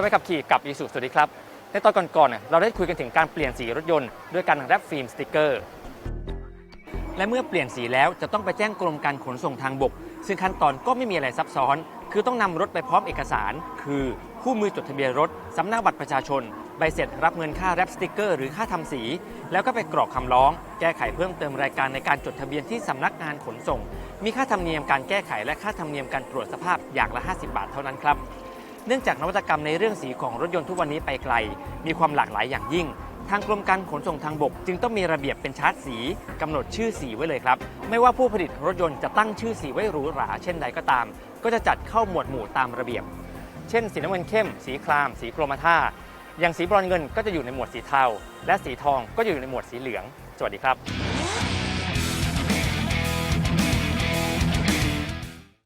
สมัยขับขี่กับอีสุสวัสดีครับ ในตอนก่อนๆเนี่ยเราได้คุยกันถึงการเปลี่ยนสีรถยนต์ด้วยการแรปฟิล์มสติกเกอร์ และเมื่อเปลี่ยนสีแล้วจะต้องไปแจ้งกรมการขนส่งทางบก ซึ่งขั้นตอนก็ไม่มีอะไรซับซ้อน คือต้องนำรถไปพร้อมเอกสาร คือคู่มือจดทะเบียนรถสำเนาบัตรประชาชน ใบเสร็จรับเงินค่าแรปสติกเกอร์หรือค่าทำสี แล้วก็ไปกรอกคำร้อง แก้ไขเพิ่มเติมรายการในการจดทะเบียนที่สำนักงานขนส่ง มีค่าธรรมเนียมการแก้ไขและค่าธรรมเนียมการตรวจสภาพอย่างละ 50 บาทเท่านั้นครับ เนื่องจากนวัตกรรมในเรื่องสีของรถยนต์ทุกวันนี้ไปไกล มีความหลากหลายอย่างยิ่ง ทางกรมการขนส่งทางบก จึงต้องมีระเบียบเป็นชาร์ตสีกำหนดชื่อสีไว้เลยครับ ไม่ว่าผู้ผลิตรถยนต์จะตั้งชื่อสีไว้หรูหราเช่นใดก็ตาม ก็จะจัดเข้าหมวดหมู่ตามระเบียบ เช่น สีน้ำเงินเข้ม สีคราม สีโครมาท่า อย่างสีบรอนเงินก็จะอยู่ในหมวดสีเทา และสีทองก็จะอยู่ในหมวดสีเหลือง สวัสดีครับ